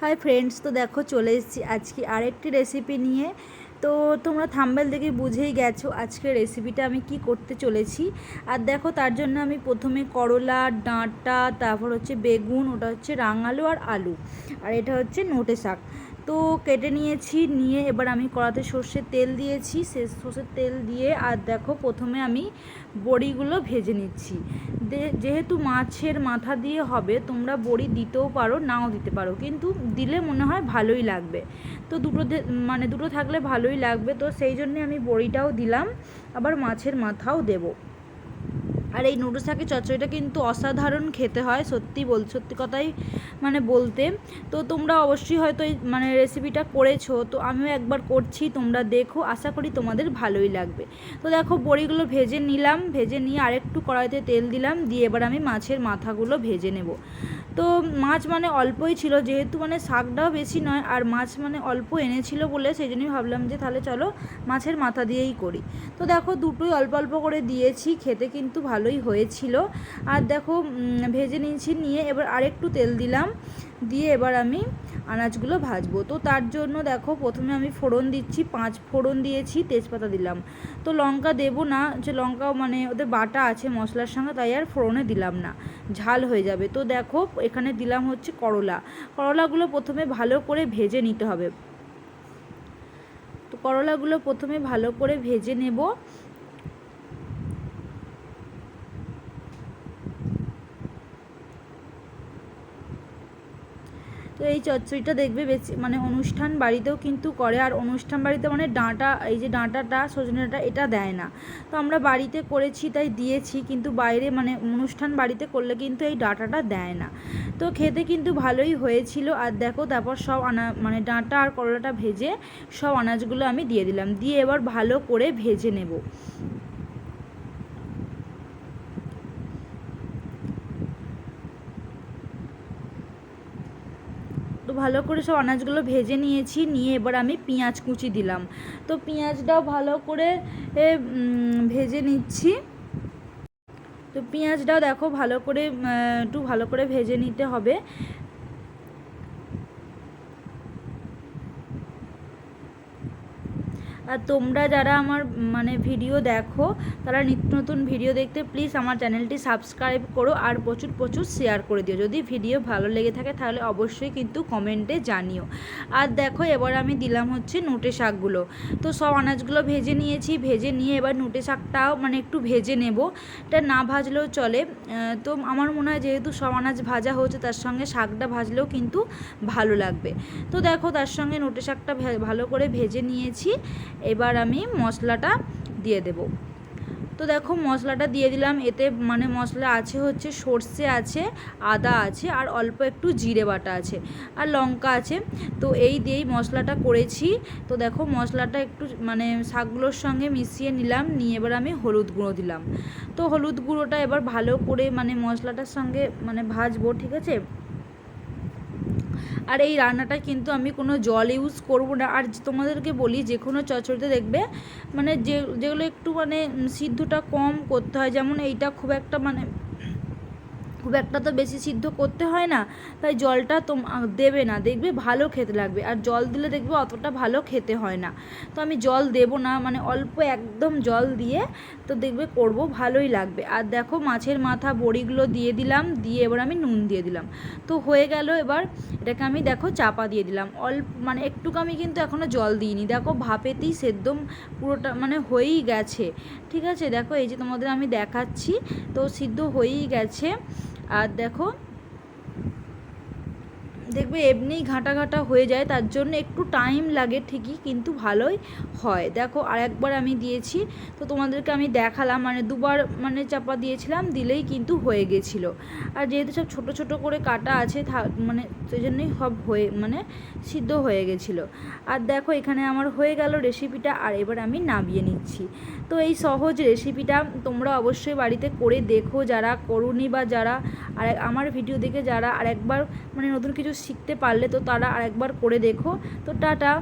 Hi friends তো দেখো চলে এসেছি আজকে আরেকটি রেসিপি নিয়ে। তো তোমরা থাম্বেল দেখে বুঝেই গেছো আজকের রেসিপিটা আমি কি করতে চলেছি। আর দেখো তার জন্য আমি প্রথমে করলা, ডাঁটা, তারপর হচ্ছে বেগুন, ওটা হচ্ছে রাঙালু আর আলু। আর এটা হচ্ছে নোটে শাক। তো কেটে নিয়েছি, নিয়ে এবার আমি কড়াতে সর্ষের তেল দিয়েছি, সে সর্ষের তেল দিয়ে আর দেখো প্রথমে আমি বড়িগুলো ভেজে নিচ্ছি। যেহেতু মাছের মাথা দিয়ে হবে, তোমরা বড়ি দিতেও পারো, নাও দিতে পারো, কিন্তু দিলে মনে হয় ভালোই লাগবে। তো দুটো মানে দুটো থাকলে ভালোই লাগবে, তো সেই জন্যে আমি বড়িটাও দিলাম, আবার মাছের মাথাও দেবো। আর এই নুডলস থাকে চচ্চড়িটা কিন্তু অসাধারণ খেতে হয়, সত্যি বল, সত্যি কথাই মানে বলতে। তো তোমরা অবশ্যই হয়তো এই মানে রেসিপিটা করেছ, তো আমিও একবার করছি, তোমরা দেখো, আশা করি তোমাদের ভালোই লাগবে। তো দেখো, বড়িগুলো ভেজে নিলাম, ভেজে নিয়ে আরেকটু কড়াইতে তেল দিলাম, দিয়ে এবার আমি মাছের মাথাগুলো ভেজে নেব। তো মাছ মানে অল্পই ছিল, যেহেতু মানে শাকটাও বেশি নয় আর মাছ মানে অল্প এনেছিল বলে সেই জন্যই ভাবলাম যে তাহলে চলো মাছের মাথা দিয়েই করি। তো দেখো দুটোই অল্প অল্প করে দিয়েছি, খেতে কিন্তু ভালোই হয়েছিল। আর দেখো ভেজে নিয়েছি, নিয়ে এবার আরেকটু তেল দিলাম। দিয়ে এবার আমি আনাজগুলো ভাজবো। তো তার জন্য দেখো প্রথমে আমি ফোড়ন দিচ্ছি, পাঁচ ফোড়ন দিয়েছি, তেজপাতা দিলাম। তো লঙ্কা দেবো না, যে লঙ্কা মানে ওদের বাটা আছে মশলার সঙ্গে, তাই আর ফোড়নে দিলাম না। ঝাল হয়ে যাবে। তো দেখো এখানে দিলাম হচ্ছে করলা। করলাগুলো প্রথমে ভালো করে ভেজে নিতে হবে। তো করলাগুলো প্রথমে ভালো করে ভেজে নেব। তো এই চচ্চড়িটা দেখবে বেশি মানে অনুষ্ঠান বাড়িতেও কিন্তু করে, আর অনুষ্ঠান বাড়িতে মানে ডাঁটা, এই যে ডাঁটাটা, সজনেটা এটা দেয় না। তো আমরা বাড়িতে করেছি, তাই দিয়েছি, কিন্তু বাইরে মানে অনুষ্ঠান বাড়িতে করলে কিন্তু এই ডাঁটাটা দেয় না। তো খেতে কিন্তু ভালোই হয়েছিল, আর দেখো তারপর সব আনা মানে ডাঁটা আর করলাটা ভেজে সব আনাজগুলো আমি দিয়ে দিলাম। দিয়ে এবার ভালো করে ভেজে নেব। ভালো করে সব আনাজগুলো ভেজে নিয়েছি, নিয়ে এবার আমি পেঁয়াজ কুচি দিলাম। তো পেঁয়াজটাও ভালো করে ভেজে নিচ্ছি। তো পেঁয়াজটাও দেখো ভালো করে একটু ভালো করে ভেজে নিতে হবে। আর তোমরা যারা আমার মানে ভিডিও দেখো, তারা নিত্য নতুন ভিডিও দেখতে প্লিজ আমার চ্যানেলটি সাবস্ক্রাইব করো আর প্রচুর প্রচুর শেয়ার করে দিও। যদি ভিডিও ভালো লেগে থাকে তাহলে অবশ্যই কিন্তু কমেন্টে জানিও। আর দেখো, এবার আমি দিলাম হচ্ছে নোটে শাকগুলো। তো সব আনাজগুলো ভেজে নিয়েছি, ভেজে নিয়ে এবার নোটে শাকটাও মানে একটু ভেজে নেব। এটা না ভাজলেও চলে। তো আমার মনে হয় যেহেতু সব আনাজ ভাজা হচ্ছে তার সঙ্গে শাকটা ভাজলেও কিন্তু ভালো লাগবে। তো দেখো, তার সঙ্গে নোটে শাকটা ভালো করে ভেজে নিয়েছি। এবার আমি মশলাটা দিয়ে দেব। তো দেখো মশলাটা দিয়ে দিলাম, এতে মানে মশলা আছে হচ্ছে সর্ষে আছে, আদা আছে, আর অল্প একটু জিরে বাটা আছে, আর লঙ্কা আছে। তো এই দিয়েই মশলাটা করেছি। তো দেখো মশলাটা একটু মানে শাকগুলোর সঙ্গে মিশিয়ে নিলাম, নিয়ে এবার আমি হলুদ গুঁড়ো দিলাম। তো হলুদ গুঁড়োটা এবার ভালো করে মানে মশলাটার সঙ্গে মানে ভাজবো, ঠিক আছে? আর এই রান্নাটা কিন্তু আমি কোনো জল ইউজ করব না। আর তোমাদেরকে বলি, যে কোনো চচড়িতে দেখবে মানে যে, যেগুলো একটু মানে সিদ্ধটা কম করতে হয়, যেমন এইটা খুব একটা মানে খুব একটা তো বেশি সিদ্ধ করতে হয় না, তাই জলটা তোম দেবে না, দেখবে ভালো খেতে লাগবে, আর জল দিলে দেখবে অতটা ভালো খেতে হয় না। তো আমি জল দেব না মানে অল্প একদম জল দিয়ে তো দেখবে করব, ভালোই লাগবে। আর দেখো মাছের মাথা বড়িগুলো দিয়ে দিলাম, দিয়ে এবার আমি নুন দিয়ে দিলাম। তো হয়ে গেল এবার এটাকে আমি দেখো চাপা দিয়ে দিলাম। অল্প মানে একটুকু আমি কিন্তু এখনও জল দিইনি। দেখো ভাপেতেই সেদ্ধ পুরোটা মানে হয়েই গেছে। ঠিক আছে, দেখো এই যে তোমাদের আমি দেখাচ্ছি। তো সিদ্ধ হয়েই গেছে। আর দেখো দেখবে এমনিই ঘাঁটা ঘাঁটা হয়ে যায়, তার জন্য একটু টাইম লাগে ঠিকই, কিন্তু ভালোই হয়। দেখো আর একবার আমি দিয়েছি, তো তোমাদেরকে আমি দেখালাম মানে দুবার মানে চাপা দিয়েছিলাম, দিলেই কিন্তু হয়ে গেছিল। আর যেহেতু সব ছোট ছোট করে কাটা আছে মানে সেই জন্যই সব হয়ে মানে সিদ্ধ হয়ে গেছিল। আর দেখো, এখানে আমার হয়ে গেল রেসিপিটা আর এবার আমি নামিয়ে নিচ্ছি। তো এই সহজ রেসিপিটা তোমরা অবশ্যই বাড়িতে করে দেখো, যারা করুনি বা যারা, আর আমার ভিডিও দেখে যারা আর একবার মানে নতুন কিছু শিখতে পারলে তো তারা আরেকবার করে দেখো। তো টাটা।